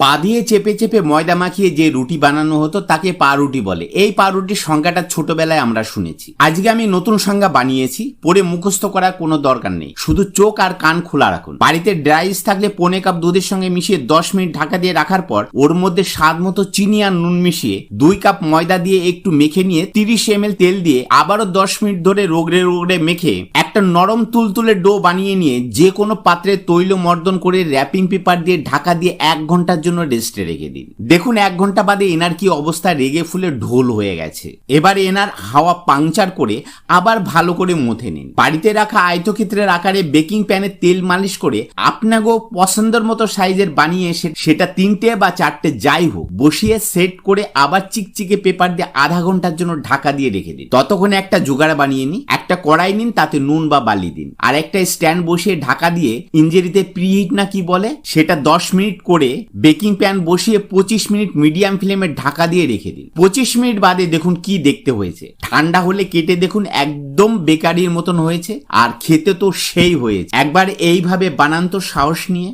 পা দিয়ে চেপে চেপে ময়দা মাখিয়ে যে রুটি বানানো হতো, তাকে পা রুটি বলে। এই পা রুটির সংজ্ঞাটা ছোটবেলায় আমরা শুনেছি। আজকে আমি নতুন সংজ্ঞা বানিয়েছি পরে মুখস্থ করার কোনো দরকার নেই। শুধু চোখ আর কান খোলা রাখুন। বাড়িতে ড্রাইস থাকলে পনে কাপ দুধের সঙ্গে মিশিয়ে দশ মিনিট ঢাকা দিয়ে রাখার পর, ওর মধ্যে স্বাদ মতো চিনি আর নুন মিশিয়ে দুই কাপ ময়দা দিয়ে একটু মেখে নিয়ে তিরিশ এম তেল দিয়ে আবারও দশ মিনিট ধরে রোগড়ে রোগড়ে মেখে একটা নরম তুলতুলে ডো বানিয়ে নিয়ে যে কোনো পাত্রে তৈল মর্দন করে র্যাপিং পেপার দিয়ে ঢাকা দিয়ে এক ঘণ্টার জন্য রেস্টে রেখে দিন। দেখুন, এক ঘণ্টা বাদে এনার কি অবস্থা? রেগে ফুলে ঢোল হয়ে গেছে। এবার এনার হাওয়া পাংচার করে আবার ভালো করে মুথে নিন। বাড়িতে রাখা আয়তক্ষেত্রের আকারে বেকিং প্যানে তেল মালিশ করে আপনাকেও পছন্দের মতো সাইজের বানিয়ে সে- সেটা তিনটে বা চারটে যাই হোক, বসিয়ে সেট করে আবার চিকচিকে পেপার দিয়ে আধা ঘণ্টার জন্য ঢাকা দিয়ে রেখে দিন। ততক্ষণে একটা জোগাড় বানিয়ে নিন। একটা কড়াই নিন, তাতে নুন বা বালি দিন। আর একটা স্ট্যান্ড বসিয়ে ঢাকা দিয়ে ইঞ্জেরিতে প্রিহিট না কি বলে, সেটা দশ মিনিট করে বেকিং প্যান বসিয়ে পঁচিশ মিনিট মিডিয়াম ফ্লেমে ঢাকা দিয়ে রেখে দিন। পঁচিশ মিনিট বাদে দেখুন কি দেখতে হয়েছে। ঠান্ডা হলে কেটে দেখুন একদম বেকারির মতন হয়েছে, আর খেতে তো সেই হয়েছে। একবার এইভাবে বানান তো সাহস নিয়ে।